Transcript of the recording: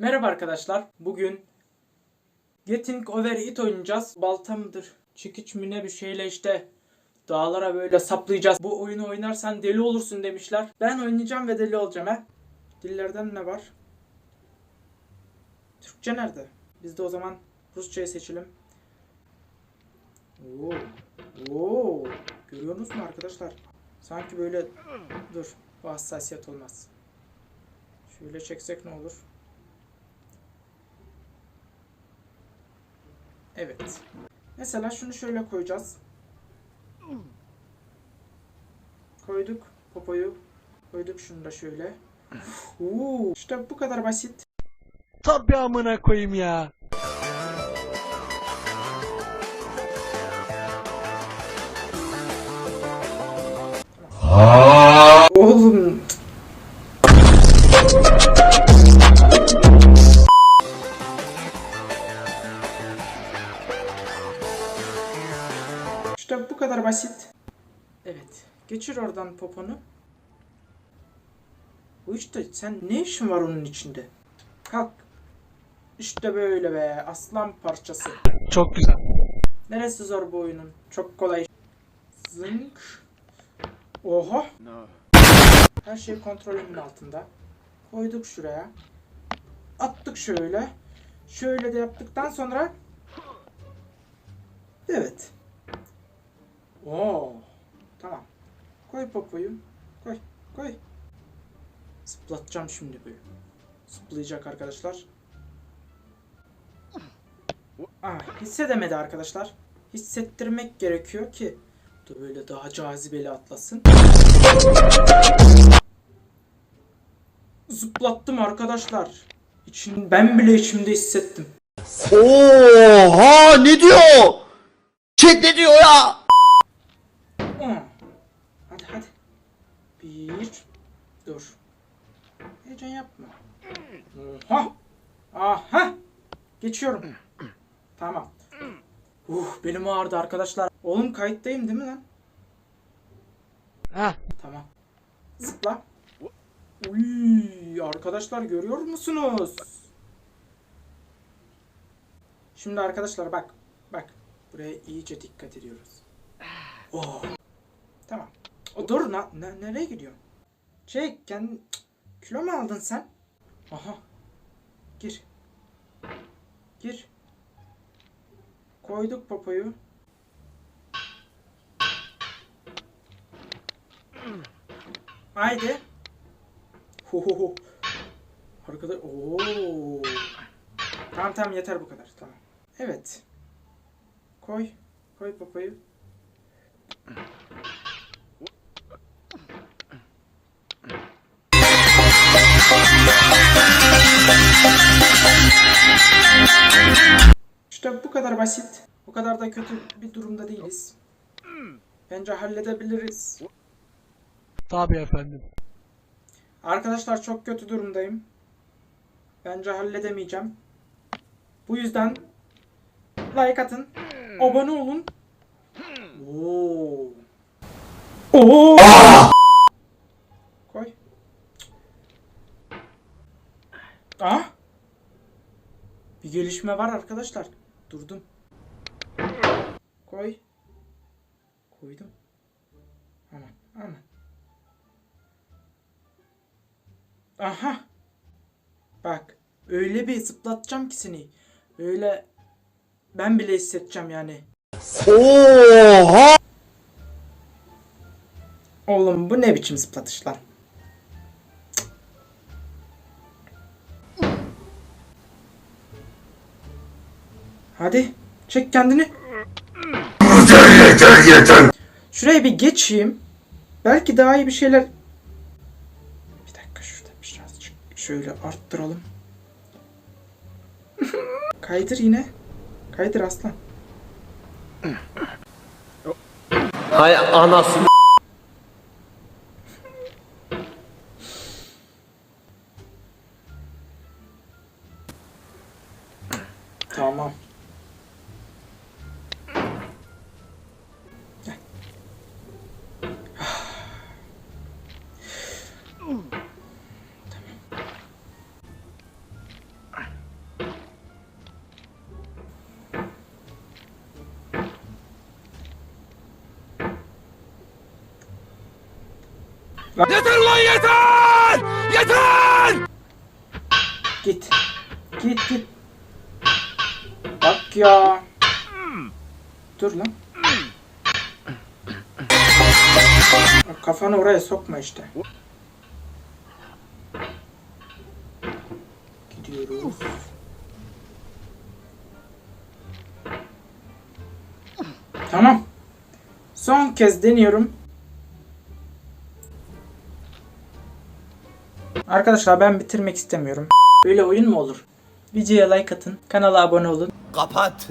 Merhaba arkadaşlar. Bugün Getting Over It oynayacağız. Balta mıdır? Çekiç mi ne bir şeyle işte dağlara böyle saplayacağız. Bu oyunu oynarsan deli olursun demişler. Ben oynayacağım ve deli olacağım he. Dillerden ne var? Türkçe nerede? Biz de o zaman Rusçayı seçelim. Oo. Oo. Görüyorsunuz mu arkadaşlar? Sanki böyle dur. Bu hassasiyet olmaz. Şöyle çeksek ne olur? Evet. Mesela şunu şöyle koyacağız. Koyduk popoyu. Koyduk şunu da şöyle. Uuu, işte bu kadar basit. Tabii amına koyayım ya. Oğlum. İşte bu kadar basit. Evet. Geçir oradan poponu. Bu işte sen ne işin var onun içinde? Kalk. İşte böyle be aslan parçası. Çok güzel. Neresi zor bu oyunun? Çok kolay. Zınk. Oha. Her şey kontrolümün altında. Koyduk şuraya. Attık şöyle. Şöyle de yaptıktan sonra Evet. Oo. Tamam. Koy popoyu. Koy. Koy. Zıplatacağım şimdi böyle. Zıplayacak arkadaşlar. Aa, hissedemedi arkadaşlar. Hissettirmek gerekiyor ki da böyle daha cazibeli atlasın. Zıplattım arkadaşlar. İçin, ben bile içimde hissettim. Oha ne diyor? Chat ne diyor ya? Aa, Hadi hadi. Bir. Dur. Heyecan yapma. Oha. Aha. Geçiyorum. Tamam. Uh benim ağrıdı arkadaşlar. Oğlum kayıttayım değil mi lan? Heh. Tamam. Zıpla. Uy, arkadaşlar görüyor musunuz? Şimdi arkadaşlar bak. Bak. Buraya iyice dikkat ediyoruz. Oh. Tamam. O dur na, ne- nereye gidiyorsun? Şey kendi kilo mu aldın sen? Aha. Gir. Gir. Koyduk popoyu. Haydi. Ho ho ho. Arkada Oo. Tamam tamam yeter bu kadar. Tamam. Evet. Koy. Koy popoyu. İşte bu kadar basit. O kadar da kötü bir durumda değiliz. Bence halledebiliriz. Tabii efendim. Arkadaşlar çok kötü durumdayım. Bence halledemeyeceğim. Bu yüzden like atın. Abone olun. Oo. Oo. Koy. Ah. Gelişme var arkadaşlar. Durdum. Koy. Koydum. Aman aman. Aha. Bak. Öyle bir zıplatacağım ki seni. Öyle ben bile hissedeceğim yani. Oha! Oğlum bu ne biçim zıplatış lan? Hadi çek kendini. Yeter yeter. Şuraya bir geçeyim. Belki daha iyi bir şeyler... Bir dakika şurada birazcık şöyle arttıralım. Kaydır yine. Kaydır aslan. Hay anasını. Tamam. Yeter lan yeter! Yeter! Git. Git git. Bak ya. Dur lan. Kafanı oraya sokma işte. Gidiyoruz. Tamam. Son kez deniyorum. Arkadaşlar ben bitirmek istemiyorum. Böyle oyun mu olur? Videoya like atın, kanala abone olun. Kapat.